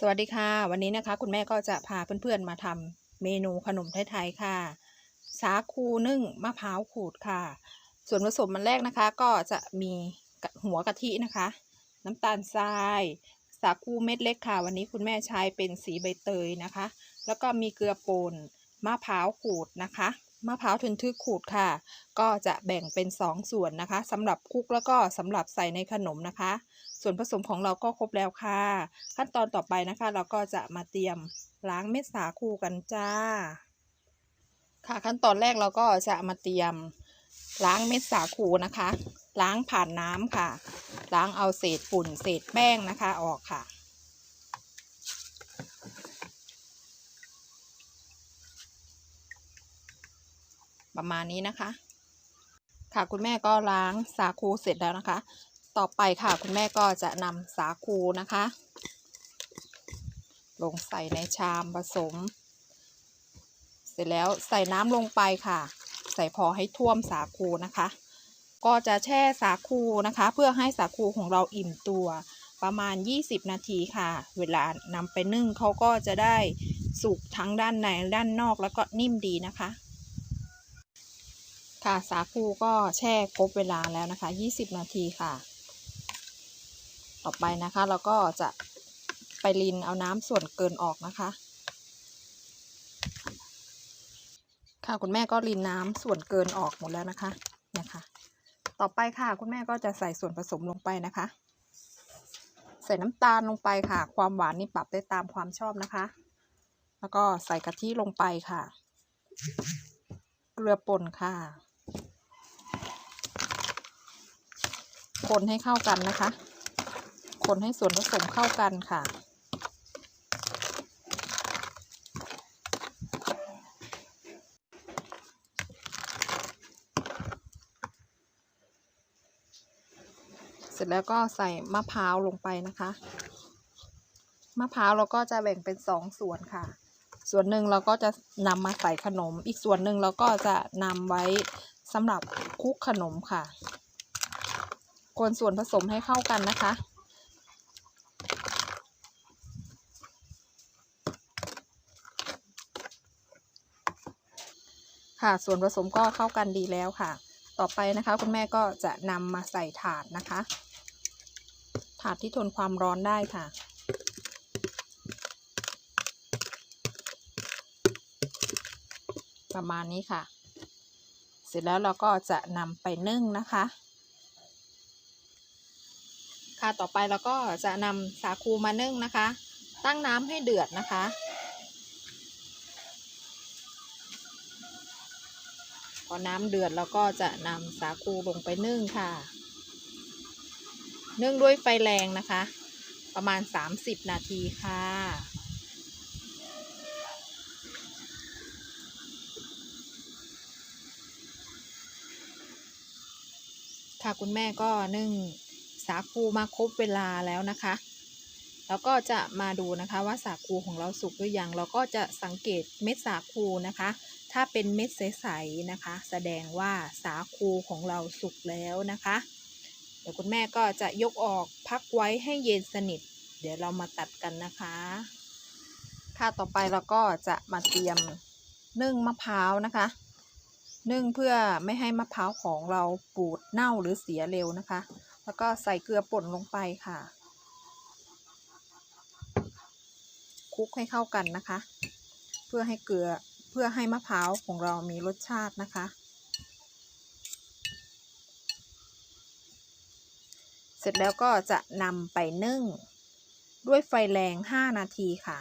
สวัสดีค่ะ วันนี้นะคะ คุณแม่ก็จะพาเพื่อนๆมาทำเมนูขนมไทยๆค่ะ สาคูนึ่งมะพร้าวขูดค่ะ ส่วนผสมมันแรกนะคะ ก็จะมีหัวกะทินะคะ น้ำตาลทราย สาคูเม็ดเล็กค่ะ วันนี้คุณแม่ใช้เป็นสีใบเตยนะคะ แล้วก็มีเกลือป่นมะพร้าวขูดนะคะ มะพร้าวทึนทึกขูดค่ะ ก็จะแบ่งเป็น 2 ส่วนนะคะสำหรับคลุกแล้วก็สำหรับใส่ในขนมนะคะ ส่วนผสมของเราก็ครบแล้วค่ะ ขั้นตอนต่อไปนะคะ เราก็จะมาเตรียมล้างเม็ดสาคูกันจ้า ค่ะขั้นตอนแรกเราก็จะมาเตรียมล้างเม็ดสาคูนะคะ ล้างผ่านน้ำค่ะ ล้างเอาเศษฝุ่นเศษแป้งนะคะออกค่ะ ประมาณนี้นะคะ ค่ะคุณแม่ก็ล้างสาคูเสร็จแล้วนะคะ ต่อไปค่ะคุณแม่ก็จะนำสาคูนะคะ ลงใส่ในชามผสม เสร็จแล้วใส่น้ำลงไปค่ะ ใส่พอให้ท่วมสาคูนะคะ ก็จะแช่สาคูนะคะ เพื่อให้สาคูของเราอิ่มตัวประมาณ 20 นาทีค่ะ เวลานำไปนึ่งเขาก็จะได้สุกทั้งด้านในด้านนอกแล้วก็นิ่มดีนะคะ ค่ะสาคูก็แช่ครบเวลาแล้วนะคะ 20 นาทีค่ะ ต่อไปนะคะ เราก็จะไปรินเอาน้ำส่วนเกินออกนะคะ ค่ะคุณแม่ก็รินน้ำส่วนเกินออกหมดแล้วนะคะเนี่ยค่ะ ต่อไปค่ะคุณแม่ก็จะใส่ส่วนผสมลงไปนะคะ ใส่น้ำตาลลงไปค่ะ ความหวานนี่ปรับได้ตามความชอบนะคะ แล้วก็ใส่กะทิลงไปค่ะเกลือป่นค่ะ คนให้เข้ากันนะคะ คนให้ส่วนผสมเข้ากันค่ะ เสร็จแล้วก็ใส่มะพร้าวลงไปนะคะ มะพร้าวเราก็จะแบ่งเป็นสองส่วนค่ะ ส่วนหนึ่งเราก็จะนำมาใส่ขนม อีกส่วนหนึ่งเราก็จะนำไว้สำหรับคุกขนมค่ะ คนส่วนผสมให้เข้ากันนะคะ ค่ะส่วนผสมก็เข้ากันดีแล้วค่ะ ต่อไปนะคะ คุณแม่ก็จะนำมาใส่ถาดนะคะ ถาดที่ทนความร้อนได้ค่ะประมาณนี้ค่ะ เสร็จแล้วเราก็จะนำไปนึ่งนะคะ ต่อไปเราก็จะนำสาคูมานึ่งนะคะ ตั้งน้ำให้เดือดนะคะ พอน้ำเดือดเราก็จะนำสาคูลงไปนึ่งค่ะ นึ่งด้วยไฟแรงนะคะ ประมาณ 30 นาทีค่ะค่ะคุณแม่ก็นึ่ง สาคูมาครบเวลาแล้วนะคะ แล้วก็จะมาดูนะคะว่าสาคูของเราสุกหรือยังเราก็จะสังเกตเม็ดสาคูนะคะ ถ้าเป็นเม็ดใสๆนะคะ แสดงว่าสาคูของเราสุกแล้วนะคะ เดี๋ยวคุณแม่ก็จะยกออกพักไว้ให้เย็นสนิท เดี๋ยวเรามาตัดกันนะคะค่ะต่อไปเราก็จะมาเตรียมนึ่งมะพร้าวนะคะนึ่งเพื่อไม่ให้มะพร้าวของเราปูดเน่าหรือเสียเร็วนะคะ แล้วก็ใส่เกลือป่นลงไปค่ะ คลุกให้เข้ากันนะคะ เพื่อให้เกลือเพื่อให้มะพร้าวของเรามีรสชาตินะคะ เสร็จแล้วก็จะนำไปนึ่ง ด้วยไฟแรง 5 นาทีค่ะ